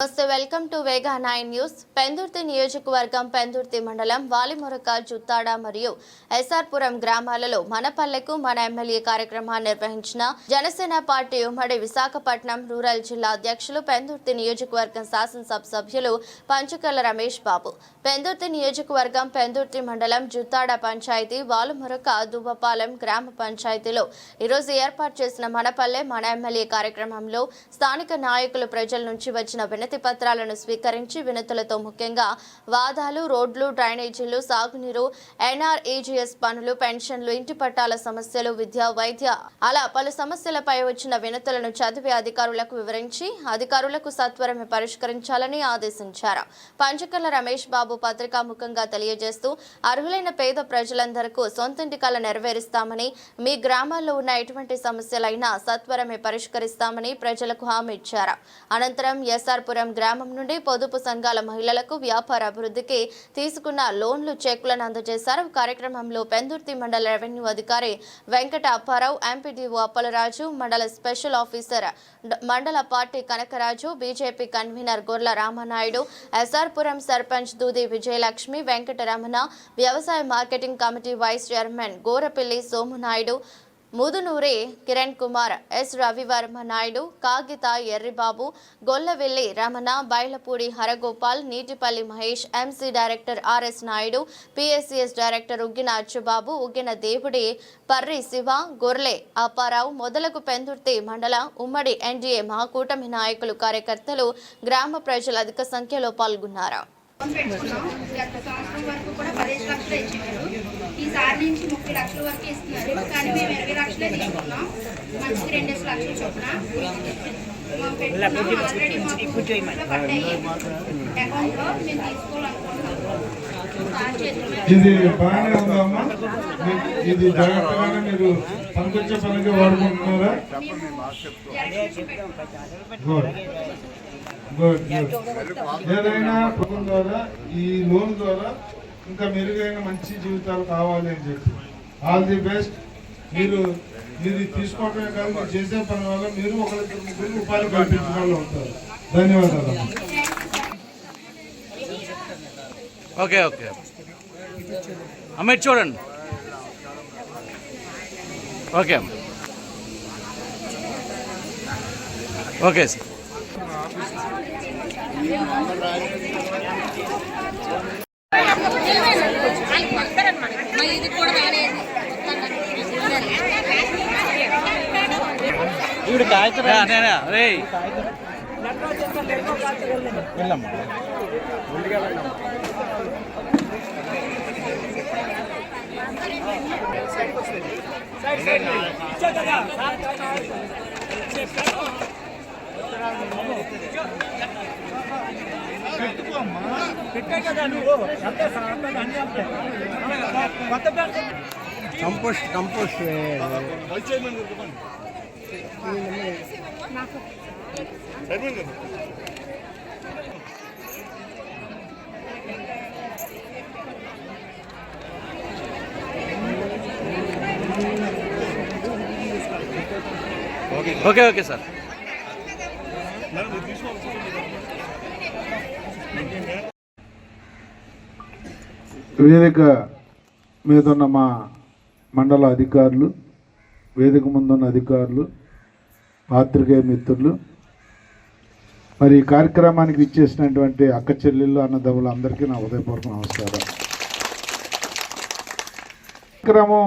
నమస్తే welcome to Vega nine news. Pendurthi నియోజకవర్గం పెందుర్తి మండలం వాలిమొరక జుత్తాడ మరియు ఎస్ఆర్పురం గ్రామాలలో మన పల్లెకు మన ఎమ్మెల్యే కార్యక్రమాన్ని నిర్వహించిన జనసేన పార్టీ ఉమ్మడి విశాఖపట్నం రూరల్ జిల్లా అధ్యక్షులు పెందుర్తి నియోజకవర్గం శాసనసభ సభ్యులు పంచుకల్ల రమేష్ బాబు. పెందుర్తి నియోజకవర్గం పెందుర్తి మండలం జుత్తాడ పంచాయతీ వాలుమొరక దుబ్బపాలెం గ్రామ పంచాయతీలో ఈరోజు ఏర్పాటు చేసిన మనపల్లె మన ఎమ్మెల్యే కార్యక్రమంలో స్థానిక నాయకులు ప్రజల నుంచి వచ్చిన వినతి పత్రాలను స్వీకరించి వినతులతో ముఖ్యంగా వాదాలు రోడ్లు డ్రైనేజీలు సాగునీరు ఎన్ఆర్ఏజీఎస్ పనులు పెన్షన్లు ఇంటి పట్టాల సమస్యలు విద్య వైద్య అలా పలు సమస్యలపై వచ్చిన వినతులను చదివి అధికారులకు వివరించి అధికారులకు సత్వరమే పరిష్కరించాలని ఆదేశించారు. పంచకల్ల రమేష్ బాబు పత్రికాముఖంగా తెలియజేస్తూ అర్హులైన పేద ప్రజలందరకు సొంతింటి కళ నెరవేరుస్తామని మీ గ్రామాల్లో ఉన్న ఎటువంటి సమస్యలైనా సత్వరమే పరిష్కరిస్తామని ప్రజలకు హామీ ఇచ్చారు. అనంతరం ఎస్ఆర్పురం గ్రామం నుండి పొదుపు సంఘాల మహిళలకు వ్యాపార అభివృద్ధికి తీసుకున్న లోన్లు చెక్కులను అందజేశారు. కార్యక్రమంలో పెందుర్తి మండల రెవెన్యూ అధికారి వెంకట అప్పారావు ఎంపీడీఓ అప్పలరాజు మండల స్పెషల్ ఆఫీసర్ మండల party Kanakaraju BJP convener Gorla Ramanaidu S R Puram sarpanch Doodi Vijayalakshmi Venkataramana వ్యవసాయ marketing committee vice chairman Gorapilli Somunaidu Mudunuri Kiran Kumar S. Ravivarma Naidu Kagitha Erribabu Gollavelli Ramana Bailapudi Haragopal Neetipalli Mahesh MC director RS Naidu PSCS director Uggina Achchubabu Uggina దేవుడి పర్రి శివ గొర్లె అప్పారావు మొదలగు పెందుర్తి మండల ఉమ్మడి NDA మహాకూటమి నాయకులు కార్యకర్తలు గ్రామ ప్రజలు అధిక సంఖ్యలో పాల్గొన్నారు. పెట్టుకున్నాం. గత సంవత్సరం వరకు కూడా పదిహేను లక్షలు ఇచ్చేవారు ఈసారి నుంచి ముప్పై లక్షల వరకు ఇస్తున్నారు. కానీ మేము ఇరవై లక్షలే తీసుకున్నాం. మంచికి రెండేసి లక్షలు చొప్పున మేము పెట్టుకున్నాం. ఆల్రెడీ మాకు అకౌంట్లో పడ్డాయి. అకౌంట్లో మేము తీసుకోవాలనుకుంటున్నాం. సార్ చేతుల మీద ఇది బాగానే ఉందమ్మా. ఇది జాగ్రత్తగానే మీరు పనికొచ్చే పనికి వాడుకుంటున్నారా? గుడ్ గుడ్ గుడ్ ఏదైనా ప్రభుత్వం ద్వారా ఈ లోన్ ద్వారా ఇంకా మెరుగైన మంచి జీవితాలు కావాలి అని చెప్పి. ఆల్ ది బెస్ట్ మీరు మీరు ఇది తీసుకోవడమే కాదు మీరు చేసే పని వల్ల మీరు ఒకరిద్దరు ముగ్గురు ఉపాధి కల్పించిన వాళ్ళు ఉంటారు. ధన్యవాదాలు ఓకే ఓకే అమ్మ చూడండి. ఓకే అమ్మ. ఓకే సార్ రా, నే, నే, రేయ్. వెళ్ళమ్మా. Compost compost. Okay okay sir. వేదిక మీద ఉన్న మా మండల అధికారులు వేదిక ముందున్న అధికారులు పాత్రికేయ మిత్రులు మరి ఈ కార్యక్రమానికి ఇచ్చేసినటువంటి అక్క చెల్లెళ్ళు అన్నదమ్ములు అందరికీ నా ఉదయపూర్వక నమస్కారం కార్యక్రమం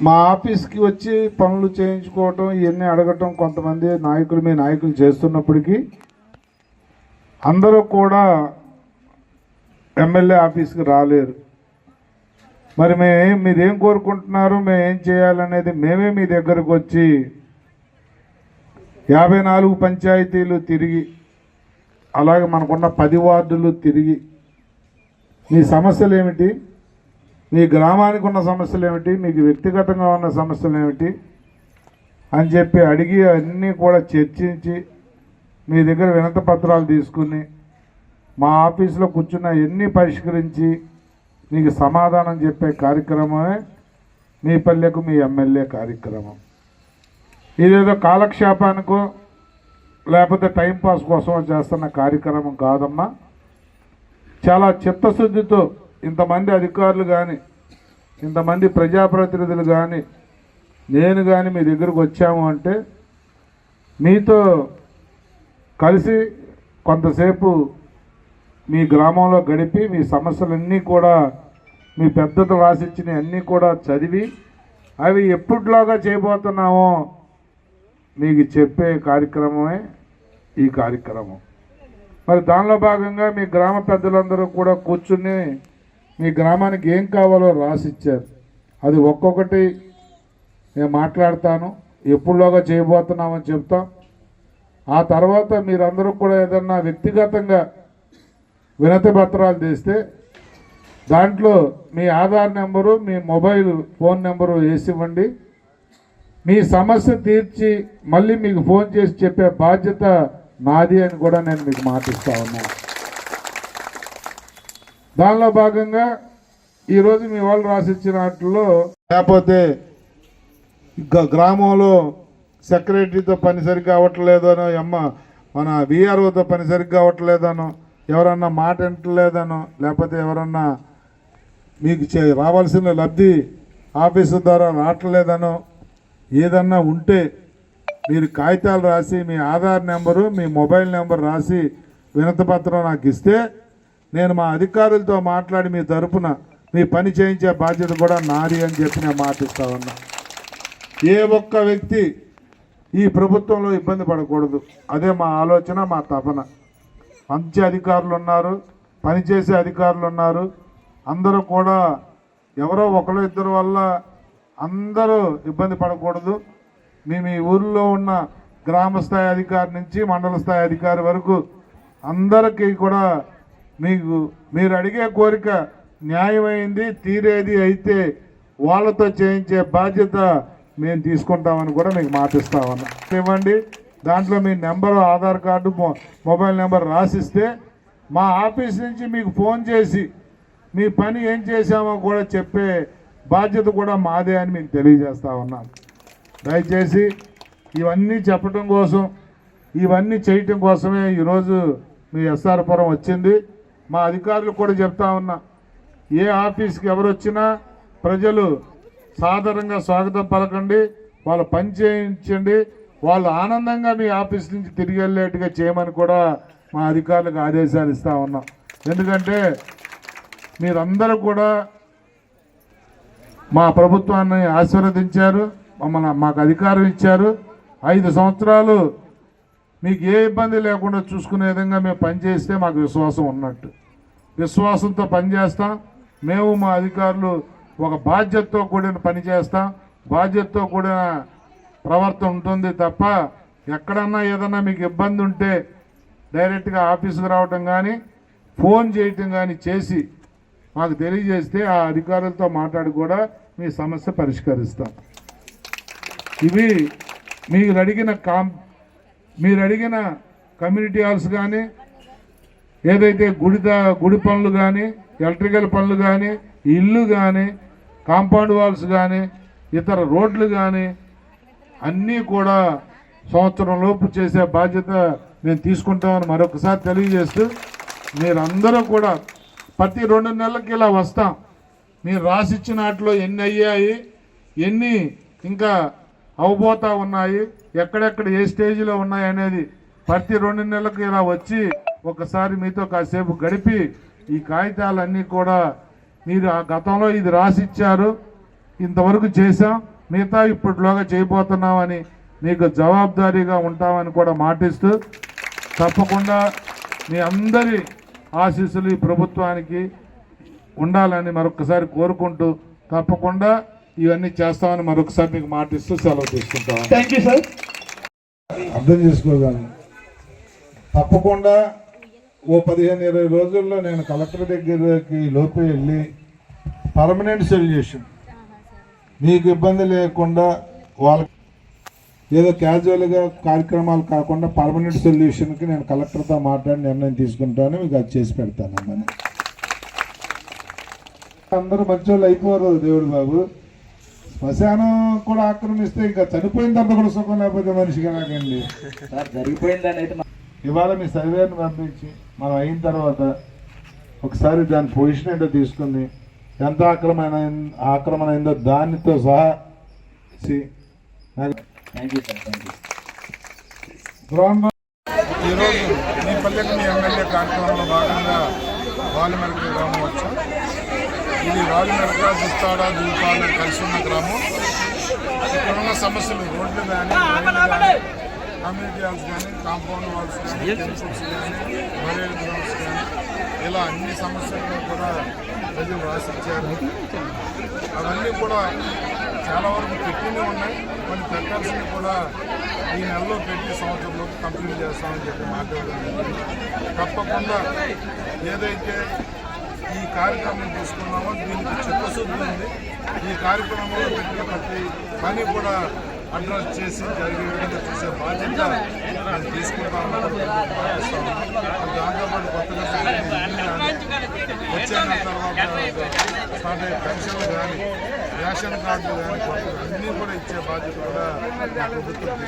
మా ఆఫీస్కి వచ్చి పనులు చేయించుకోవటం ఇవన్నీ అడగటం కొంతమంది నాయకులు మీ నాయకులు చేస్తున్నప్పటికీ అందరూ కూడా ఎమ్మెల్యే ఆఫీస్కి రాలేరు. మరి మేము మీరేం కోరుకుంటున్నారు? మేము ఏం చేయాలనేది మేమే మీ దగ్గరకు వచ్చి యాభై నాలుగు పంచాయతీలు తిరిగి అలాగే మనకున్న పది వార్డులు తిరిగి మీ సమస్యలు ఏమిటి మీ గ్రామానికి ఉన్న సమస్యలు ఏమిటి మీకు వ్యక్తిగతంగా ఉన్న సమస్యలు ఏమిటి అని చెప్పి అడిగి అన్నీ కూడా చర్చించి మీ దగ్గర వినత పత్రాలు తీసుకుని మా ఆఫీసులో కూర్చున్న ఎన్ని పరిష్కరించి నీకు సమాధానం చెప్పే కార్యక్రమమే మీ పల్లెకు మీ ఎమ్మెల్యే కార్యక్రమం. ఇదేదో కాలక్షేపానికో లేకపోతే టైంపాస్ కోసం చేస్తున్న కార్యక్రమం కాదమ్మా. చాలా చిత్తశుద్ధితో ఇంతమంది అధికారులు కానీ ఇంతమంది ప్రజాప్రతినిధులు కానీ నేను కానీ మీ దగ్గరకు వచ్చాము అంటే మీతో కలిసి కొంతసేపు మీ గ్రామంలో గడిపి మీ సమస్యలన్నీ కూడా మీ పెద్దలు రాసిచ్చినవి అన్నీ కూడా చదివి అవి ఎప్పటిలాగా చేయబోతున్నామో మీకు చెప్పే కార్యక్రమమే ఈ కార్యక్రమం. మరి దానిలో భాగంగా మీ గ్రామ పెద్దలందరూ కూడా కూర్చుని మీ గ్రామానికి ఏం కావాలో రాసిచ్చారు. అది ఒక్కొక్కటి నేను మాట్లాడతాను ఎప్పుడులోగా చేయబోతున్నామని చెప్తాం. ఆ తర్వాత మీరందరూ కూడా ఏదన్నా వ్యక్తిగతంగా వినతి పత్రాలు తీస్తే దాంట్లో మీ ఆధార్ నెంబరు మీ మొబైల్ ఫోన్ నెంబరు వేసి ఇవ్వండి మీ సమస్య తీర్చి మళ్ళీ మీకు ఫోన్ చేసి చెప్పే బాధ్యత నాది అని కూడా నేను మీకు మాటిస్తా ఉన్నా. దానిలో భాగంగా ఈరోజు మీ వాళ్ళు రాసిచ్చిన వాటిలో లేకపోతే గ- గ్రామంలో సెక్రటరీతో పని సరిగ్గా అవ్వట్లేదనో అమ్మ మన విఆర్ఓతో పని సరిగ్గా అవ్వట్లేదనో ఎవరన్నా మాట వింటలేదనో లేకపోతే ఎవరన్నా మీకు చే- రావాల్సిన లబ్ధి ఆఫీసు ద్వారా రావట్లేదనో ఏదన్నా ఉంటే మీరు కాగితాలు రాసి మీ ఆధార్ నెంబరు మీ మొబైల్ నెంబర్ రాసి వినతిపత్రం నాకు ఇస్తే నేను మా అధికారులతో మాట్లాడి మీ తరపున మీ పని చేయించే బాధ్యత కూడా నాది అని చెప్పి నేను మాటిస్తా ఉన్నా. ఏ ఒక్క వ్యక్తి ఈ ప్రభుత్వంలో ఇబ్బంది పడకూడదు. అదే మా ఆలోచన మా తపన. మంచి అధికారులు ఉన్నారు పనిచేసే అధికారులు ఉన్నారు అందరూ కూడా ఎవరో ఒకరు ఇద్దరు వల్ల అందరూ ఇబ్బంది పడకూడదు. మీ మీ ఊర్లో ఉన్న గ్రామ స్థాయి అధికారి నుంచి మండల స్థాయి అధికారి వరకు అందరికీ కూడా మీకు మీరు అడిగే కోరిక న్యాయమైంది తీరేది అయితే వాళ్ళతో చేయించే బాధ్యత మేము తీసుకుంటామని కూడా మీకు మాటిస్తామన్నా ఇవ్వండి. దాంట్లో మీ నెంబరు ఆధార్ కార్డు మొ- మొబైల్ నెంబర్ రాసిస్తే మా ఆఫీస్ నుంచి మీకు ఫోన్ చేసి మీ పని ఏం చేశామో కూడా చెప్పే బాధ్యత కూడా మాదే అని మీకు తెలియజేస్తా ఉన్నాను దయచేసి ఇవన్నీ చెప్పడం కోసం ఇవన్నీ చేయటం కోసమే ఈరోజు మీ ఎస్ఆర్పురం వచ్చింది. మా అధికారులు కూడా చెప్తా ఉన్నా ఏ ఆఫీస్కి ఎవరు వచ్చినా ప్రజలు సాధారణంగా స్వాగతం పలకండి వాళ్ళ పని చేయించండి వాళ్ళు ఆనందంగా మీ ఆఫీస్ నుంచి తిరిగి వెళ్ళేట్టుగా చేయమని కూడా మా అధికారులకు ఆదేశాలు ఇస్తా ఉన్నాం. ఎందుకంటే మీరందరూ కూడా మా ప్రభుత్వాన్ని ఆశీర్వదించారు మమ్మల్ని మాకు అధికారం ఇచ్చారు. ఐదు సంవత్సరాలు మీకు ఏ ఇబ్బంది లేకుండా చూసుకునే విధంగా మేము పనిచేస్తే మాకు విశ్వాసం ఉన్నట్టు. విశ్వాసంతో పనిచేస్తాం. మేము మా అధికారులు ఒక బాధ్యతతో కూడిన పని చేస్తాం. బాధ్యతతో కూడిన ప్రవర్తన ఉంటుంది తప్ప ఎక్కడన్నా ఏదన్నా మీకు ఇబ్బంది ఉంటే డైరెక్ట్గా ఆఫీసుకు రావటం కానీ ఫోన్ చేయటం కానీ చేసి మాకు తెలియజేస్తే ఆ అధికారులతో మాట్లాడి కూడా మీ సమస్య పరిష్కరిస్తాం. ఇవి మీరు అడిగిన కాం మీరు అడిగిన కమ్యూనిటీ హాల్స్ కానీ ఏదైతే గుడి గుడి పనులు కానీ ఎలక్ట్రికల్ పనులు కానీ ఇల్లు కానీ కాంపౌండ్ వాల్స్ కానీ ఇతర రోడ్లు కానీ అన్నీ కూడా సంవత్సరం లోపు చేసే బాధ్యత నేను తీసుకుంటామని మరొకసారి తెలియజేస్తూ మీరందరూ కూడా ప్రతి రెండు నెలలకి ఇలా వస్తాం. మీరు రాసిచ్చిన వాటిలో ఎన్ని అయ్యాయి ఎన్ని ఇంకా అవబోతా ఉన్నాయి ఎక్కడెక్కడ ఏ స్టేజ్లో ఉన్నాయి అనేది ప్రతి రెండు నెలలకు ఇలా వచ్చి ఒకసారి మీతో కాసేపు గడిపి ఈ కాగితాలన్నీ కూడా మీరు ఆ గతంలో ఇది రాసిచ్చారు ఇంతవరకు చేశాం. మిగతా ఇప్పటిలోగా చేయబోతున్నామని మీకు జవాబుదారీగా ఉంటామని కూడా మాటిస్తూ తప్పకుండా మీ అందరి ఆశీస్సులు ఈ ప్రభుత్వానికి ఉండాలని మరొకసారి కోరుకుంటూ తప్పకుండా ఇవన్నీ చేస్తామని మరొకసారి మీకు మాటిస్తూ సెలవు తీసుకుంటాం. థ్యాంక్ యూ సార్ అర్థం చేసుకోగలను. తప్పకుండా ఓ పదిహేను ఇరవై రోజుల్లో నేను కలెక్టర్ దగ్గరికి లోపే వెళ్ళి పర్మనెంట్ సొల్యూషన్ మీకు ఇబ్బంది లేకుండా వాళ్ళకి ఏదో క్యాజువల్గా కార్యక్రమాలు కాకుండా పర్మనెంట్ సొల్యూషన్కి నేను కలెక్టర్తో మాట్లాడి నిర్ణయం తీసుకుంటాను మీకు అది చేసి పెడతాను అమ్మని. అందరూ మంచోళ్ళు అయిపోరు దేవుడు బాబు. శ్మశానం కూడా ఆక్రమిస్తే ఇంకా చనిపోయిన తర్వాత కూడా సుఖం లేకపోతే మనిషికి ఎలాగండి? సార్ జరిగిపోయిందని ఇవాళ మీ సర్వేని పంపించి మనం అయిన తర్వాత ఒకసారి దాని పొజిషన్ ఏంటో తీసుకుని ఎంత ఆక్రమణ ఆక్రమణ అయిందో దానితో సహా సి- నాకు thank you sir thank you ground ఈరోజు మీ పల్లెకు మీ ఎమ్మెల్యే కార్యక్రమంలో భాగంగా వాలిమెరక గ్రామం వచ్చాం. ఇది వాలిమెరక దుస్తాడ దూపాల కలిసి ఉన్న గ్రామం. ఇక్కడ ఉన్న సమస్యలు రోడ్లు కానీ కమ్యూనిటీ హాల్స్ కానీ కాంపౌండ్ వాల్స్ కానీ టెంపుల్స్ కానీ కానీ ఇలా అన్ని సమస్యలను కూడా ప్రజలు రాసిచ్చారు. అవన్నీ కూడా చాలా వరకు పెట్టినే ఉన్నాయి. కొన్ని పెట్టాల్సినవి కూడా ఈ నెలలో పెట్టి సంవత్సరంలో కంప్లీట్ చేస్తామని చెప్పి మాట్లాడారు తప్పకుండా ఏదైతే ఈ కార్యక్రమం తీసుకున్నామో దీనికి చిత్తశుద్ధి ఉంది. ఈ కార్యక్రమంలో పెట్టిన ప్రతి పని కూడా అడ్రస్ చేసి జరిగే విధంగా చేసే బాధ్యత నేను తీసుకుంటామని దాంతోపాటు కొత్తగా వచ్చిన తర్వాత పెన్షన్ కానీ రేషన్ కార్డులు కానీ అన్నీ కూడా ఇచ్చే బాధ్యత కూడా మా ప్రభుత్వం